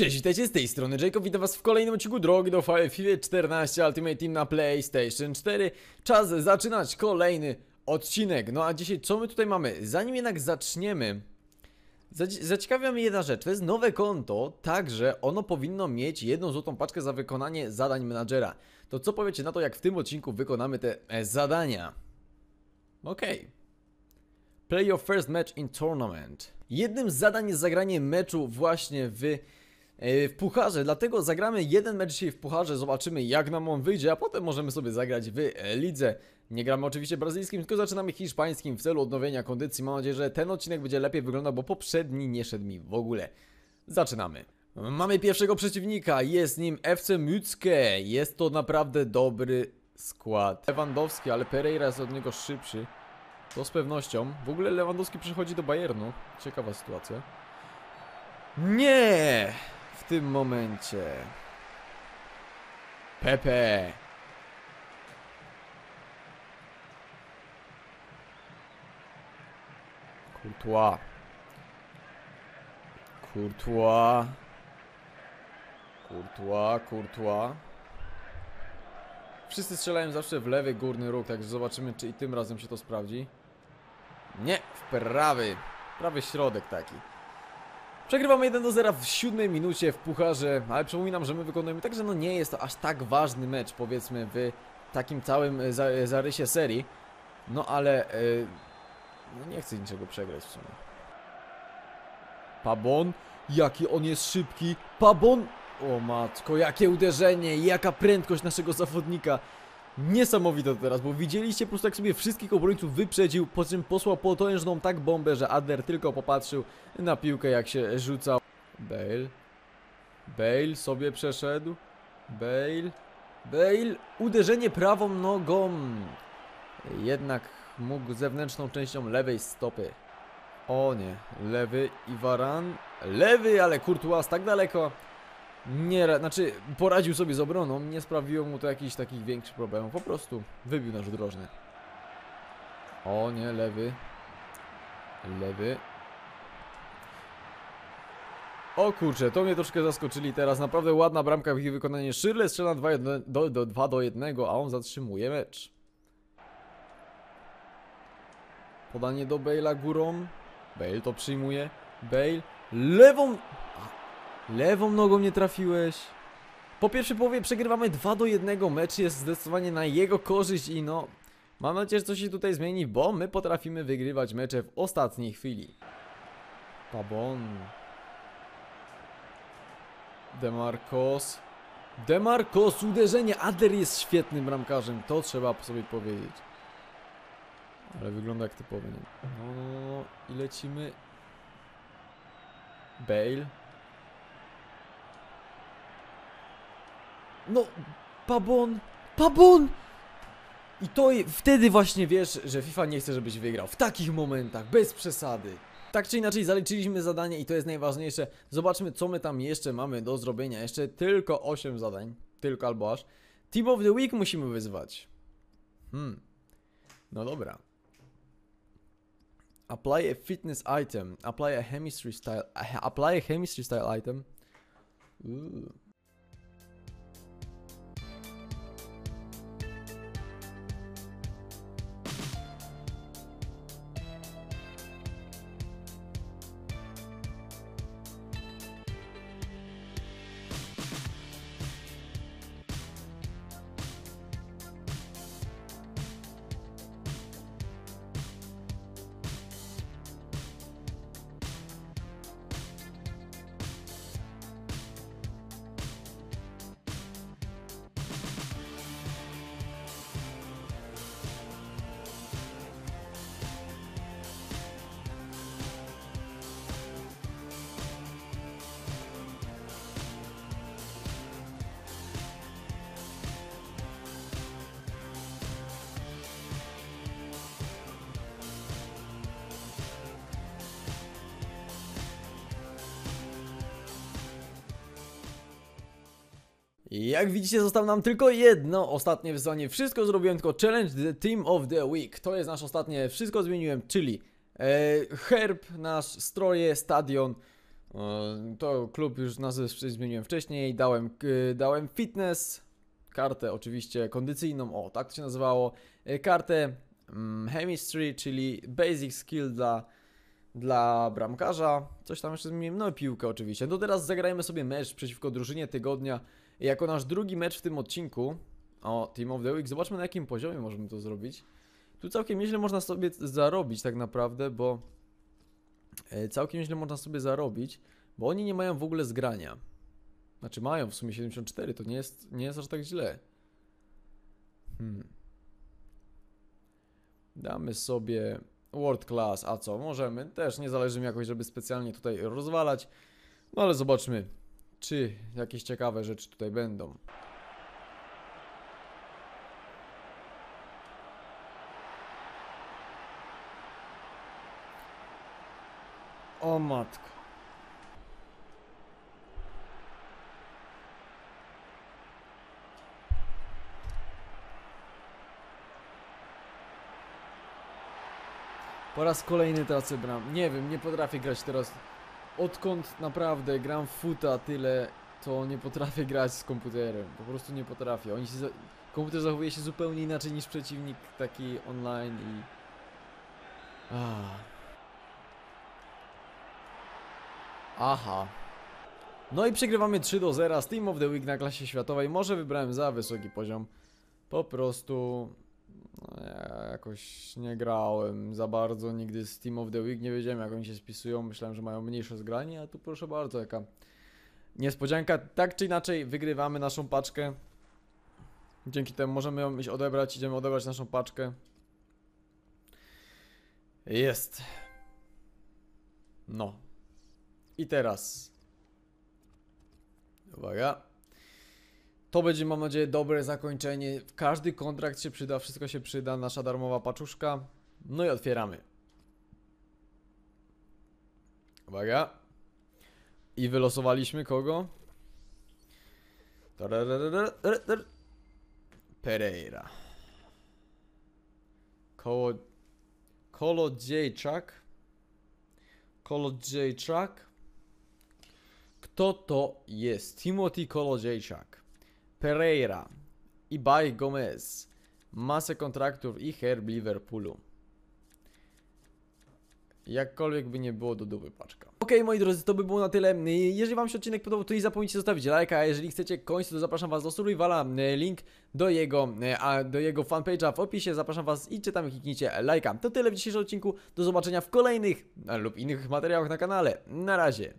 Cześć, witajcie z tej strony Jacob, witam was w kolejnym odcinku Drogi do FIFA 14 Ultimate Team na PlayStation 4 Czas zaczynać kolejny odcinek, no a dzisiaj co my tutaj mamy? Zanim jednak zaczniemy zaci- Zaciekawia mnie jedna rzecz, to jest nowe konto, także ono powinno mieć jedną złotą paczkę za wykonanie zadań menadżera To co powiecie na to, jak w tym odcinku wykonamy te e, zadania? Okej Play your first match in tournament. Jednym z zadań jest zagranie meczu właśnie w, w pucharze, dlatego zagramy jeden mecz dzisiaj w pucharze, zobaczymy jak nam on wyjdzie, a potem możemy sobie zagrać w e, lidze. Nie gramy oczywiście brazylijskim, tylko zaczynamy hiszpańskim w celu odnowienia kondycji. Mam nadzieję, że ten odcinek będzie lepiej wyglądał, bo poprzedni nie szedł mi w ogóle. Zaczynamy. Mamy pierwszego przeciwnika, jest nim FC Mützke. Jest to naprawdę dobry skład. Lewandowski, ale Pereira jest od niego szybszy. To z pewnością. W ogóle Lewandowski przychodzi do Bayernu. Ciekawa sytuacja. Nie! Tym momencie. Pepe. Courtois. Courtois. Courtois, Courtois. Wszyscy strzelają zawsze w lewy górny róg, także zobaczymy, czy i tym razem się to sprawdzi. Nie, w prawy. Prawy środek taki. Przegrywamy 1 do 0 w siódmej minucie w pucharze, ale przypominam, że my wykonujemy także no nie jest to aż tak ważny mecz, powiedzmy, w takim całym e, e, zarysie serii. No ale e, no nie chcę niczego przegrać w sumie. Pabon, jaki on jest szybki. Pabon, o matko, jakie uderzenie, jaka prędkość naszego zawodnika. Niesamowite teraz, bo widzieliście po prostu jak sobie wszystkich obrońców wyprzedził, po czym posłał potężną tak bombę, że Adler tylko popatrzył na piłkę jak się rzucał. Bale. Bale sobie przeszedł. Bale. Bale. Uderzenie prawą nogą. Jednak mógł zewnętrzną częścią lewej stopy. O nie, lewy i Varan. Lewy, ale Courtois tak daleko. Nie, znaczy poradził sobie z obroną, nie sprawiło mu to jakichś takich większych problemów, po prostu wybił nasz drożny. O nie, lewy. Lewy. O kurczę, to mnie troszkę zaskoczyli teraz, naprawdę ładna bramka w ich wykonaniu. Szyrle strzela 2 do, do, 2 do 1, a on zatrzymuje mecz. Podanie do Bale'a górą. Bale to przyjmuje. Bale lewą Lewą nogą nie trafiłeś. Po pierwszej połowie przegrywamy 2 do 1. Mecz jest zdecydowanie na jego korzyść i no. Mam nadzieję, że coś się tutaj zmieni, bo my potrafimy wygrywać mecze w ostatniej chwili. Pabon. Demarcos. Demarcos, uderzenie. Adler jest świetnym bramkarzem, to trzeba sobie powiedzieć. Ale wygląda jak typowy. nie? No, no, no, i lecimy. Bale. No, Pabon, Pabon! I to wtedy właśnie wiesz, że FIFA nie chce, żebyś wygrał. W takich momentach, bez przesady. Tak czy inaczej zaliczyliśmy zadanie i to jest najważniejsze. Zobaczmy co my tam jeszcze mamy do zrobienia. Jeszcze tylko 8 zadań. Tylko albo aż. Team of the Week musimy wyzwać. Hmm. No dobra. Apply a fitness item. Apply a chemistry style. Apply a chemistry style item. Ooh. Jak widzicie został nam tylko jedno ostatnie wyzwanie Wszystko zrobiłem tylko challenge the team of the week. To jest nasz ostatnie, wszystko zmieniłem, czyli e, Herb, nasz stroje, stadion. E, To klub już nazwę zmieniłem wcześniej. Dałem, e, dałem fitness Kartę oczywiście kondycyjną, o tak to się nazywało e, Kartę mm, chemistry, czyli basic skill dla dla bramkarza. Coś tam jeszcze zmieniłem, no piłkę oczywiście. No teraz zagrajmy sobie mecz przeciwko drużynie tygodnia. Jako nasz drugi mecz w tym odcinku o Team of the Week. Zobaczmy na jakim poziomie możemy to zrobić. Tu całkiem nieźle można sobie zarobić tak naprawdę, bo e, całkiem nieźle można sobie zarobić, bo oni nie mają w ogóle zgrania. Znaczy mają w sumie 74, to nie jest, nie jest aż tak źle. Hmm. Damy sobie World class, a co? Możemy. Też nie zależy mi jakoś, żeby specjalnie tutaj rozwalać. No ale zobaczmy, czy jakieś ciekawe rzeczy tutaj będą. O matko. Po raz kolejny tracę bram. Nie wiem, nie potrafię grać teraz. Odkąd naprawdę gram w futa tyle, to nie potrafię grać z komputerem. Po prostu nie potrafię. Oni się za... Komputer zachowuje się zupełnie inaczej niż przeciwnik taki online i... Ah. Aha. No i przegrywamy 3 do 0 z Team of the Week na klasie światowej. Może wybrałem za wysoki poziom. Po prostu jakoś nie grałem za bardzo nigdy z Team of the Week, nie wiedziałem jak oni się spisują, myślałem, że mają mniejsze zgranie, a tu proszę bardzo, jaka niespodzianka. Tak czy inaczej wygrywamy naszą paczkę. Dzięki temu możemy ją iść odebrać, idziemy odebrać naszą paczkę. Jest. No. I teraz. Uwaga. To będzie, mam nadzieję, dobre zakończenie. Każdy kontrakt się przyda, wszystko się przyda, nasza darmowa paczuszka. No i otwieramy. Uwaga. I wylosowaliśmy kogo? Pereira. Koło... Kolodziejczak. Kolodziejczak. Kto to jest? Timothy Kolodziejczak. Pereira. Ibai Gomez. Masę kontraktów i herb Liverpoolu. Jakkolwiek by nie było do dupy paczka. Okej moi drodzy, to by było na tyle. Jeżeli wam się odcinek podobał, to nie zapomnijcie zostawić lajka, a jeżeli chcecie końcu, to zapraszam was do Survivala. Link do jego, a do jego fanpage'a w opisie. Zapraszam was i czytam kliknijcie lajka. To tyle w dzisiejszym odcinku. Do zobaczenia w kolejnych a, lub innych materiałach na kanale. Na razie.